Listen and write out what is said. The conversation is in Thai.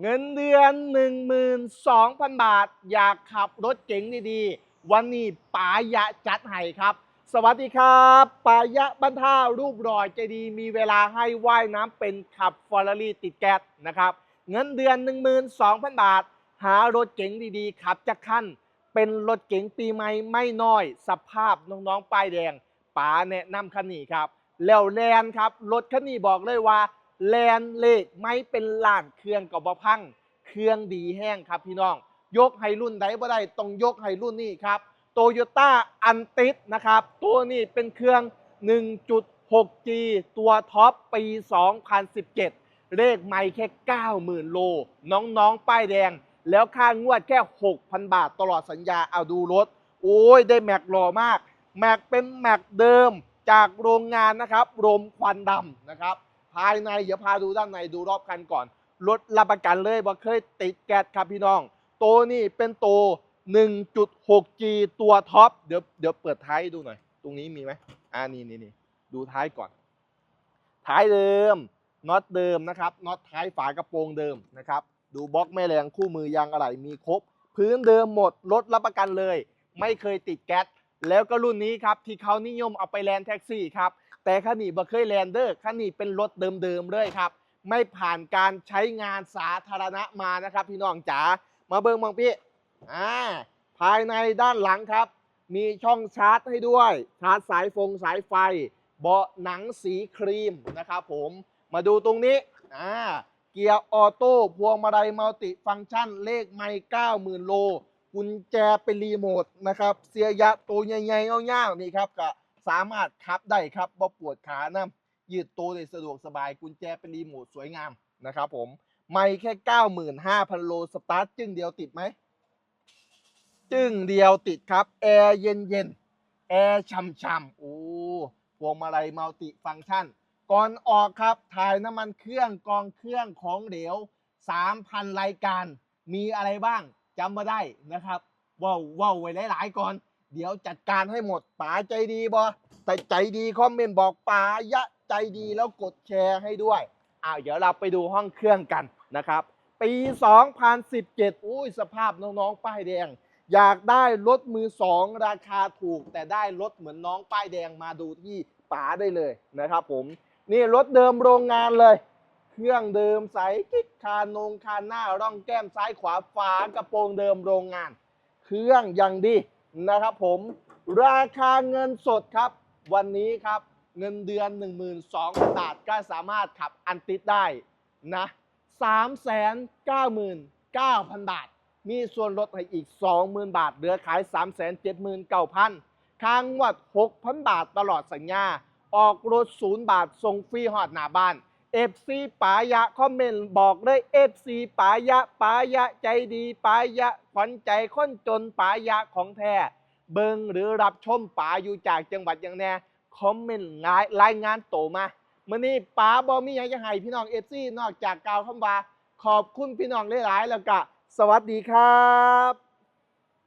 เงินเดือน 12,000 บาท อยากขับรถเก๋งดีๆ วันนี้ปายะจัดให้ครับ สวัสดีครับปายะบรรท่ารูปรอยใจดี มีเวลาให้ว่ายน้ำเป็นขับฟอร์รารี่ติดแก๊สนะครับ เงินเดือน 12,000 บาท หารถเก๋งดีๆ ขับจะขั้น เป็นรถเก๋งปีใหม่ไม่น้อย สภาพน้องๆป้ายแดงป๋าแนะนำคันนี้ครับ แล้วแลนครับ รถคันนี้บอกเลยว่า แลนเลขไม่เป็นล้านเครื่องกับบพัง เครื่องดีแห้งครับพี่น้อง ยกให้รุ่นใดบ่ได้ต้องยกให้รุ่นนี้ครับโตโยต้าอันติสนะครับ ตัวนี้เป็นเครื่อง 1.6G ตัวท็อปปี 2017 เลขไม่แค่ 90,000 โล น้องๆ ป้ายแดง แล้วค่างวดแค่ 6,000 บาทตลอดสัญญาเอาดูรถ โอ้ย ได้แม็กหล่อมาก แม็กเป็นแม็กเดิมจากโรงงานนะครับ รมควันดำนะครับ ภายในเดี๋ยวพาดูด้านในดูรอบคันก่อนรถรับประกันเลยว่าเคยติดแก๊สครับพี่น้องตัวนี้เป็นตัว 1.6G ตัวท็อปเดี๋ยวเดี๋ยวเปิดท้ายดูหน่อย ตรงนี้มีไหมอ่านี่นี่นี่ดูท้ายก่อน ท้ายเดิมน็อตเดิมนะครับน็อตท้ายฝากระโปรงเดิมนะครับ ดูบล็อกแม่แรงคู่มือยางอะไรมีครบ พื้นเดิมหมดรถรับประกันเลย ไม่เคยติดแก๊สแล้วก็รุ่นนี้ครับที่เขานิยมเอาไปแลนแท็กซี่ครับ แต่คันนี้บ่เคยแลนเดอร์คันนี้เป็นรถเดิมๆเลยครับ ไม่ผ่านการใช้งานสาธารณะมานะครับ พี่น้องจ๋ามาเบิ้งบางพี่อ่าภายในด้านหลังครับ มีช่องชาร์จให้ด้วย ชาร์จสายฟงสายไฟ เบาะหนังสีครีมนะครับผมมาดูตรงนี้อ่าเกียร์ออโต้พวงมาลัยมัลติฟังก์ชัน เลขไม่90,000โลกุญแจเป็นรีโมทนะครับ เสียยะตัวใหญ่ๆเงาๆนี่ครับก็ สามารถขับได้ครับบ่ปวดขานะยืดตัวได้สะดวกสบายกุญแจเป็นรีโมทสวยงามนะครับผมไม่แค่ 95,000 โลสตาร์ทจึงเดียวติดไหม จึงเดียวติดครับ แอร์เย็นเย็นๆแอร์ช่ำๆโอ้พวงมาลัยมัลติฟังก์ชัน ก่อนออกครับ ถ่ายน้ำมันเครื่องกองเครื่องของเหลว 3,000 รายการ มีอะไรบ้างจำมาได้นะครับว้าวว้าวไว้หลายๆก่อน เดี๋ยวจัดการให้หมดป๋าใจดีบอแต่ใจดีคอมเมนต์บอกป๋ายะใจดีแล้วกดแชร์ให้ด้วยอ้าวเดี๋ยวเราไปดูห้องเครื่องกันนะครับ ปี 2017 อุ้ยสภาพน้องๆ ป้ายแดง อยากได้รถมือสองราคาถูก แต่ได้รถเหมือนน้องป้ายแดงมาดูที่ป๋าได้เลยนะครับผม นี่รถเดิมโรงงานเลย เครื่องเดิมใสกิ๊กคานงคานหน้าร่องแก้มซ้ายขวาฝากระโปรงเดิมโรงงาน เครื่องย่างดี นะครับผมราคาเงินสดครับ วันนี้ครับเงินเดือน 12,000บาทก็สามารถขับอันติดได้นะ399,000 บาท มีส่วนลดให้อีก 20,000 บาท เหลือขาย 379,000ค้างวัด 6,000 บาทตลอดสัญญา ออกรถศูนย์บาทส่งฟรีหอดหน้าบ้าน FC ปายะคอมเมนต์บอกเลย FC ปายะปายะใจดีปายะขวัญใจคนจนปายะของแท้เบิงหรือรับชมป๋าอยู่จากจังหวัดอย่างแน่คอมเมนต์รายรายงานโตมามื่อนี้ป๋าบอมีหยังจะให้พี่น้องเอฟซีนอกจากกล่าวคำว่า ขอบคุณพี่น้องหลายๆแล้วก็สวัสดีครับ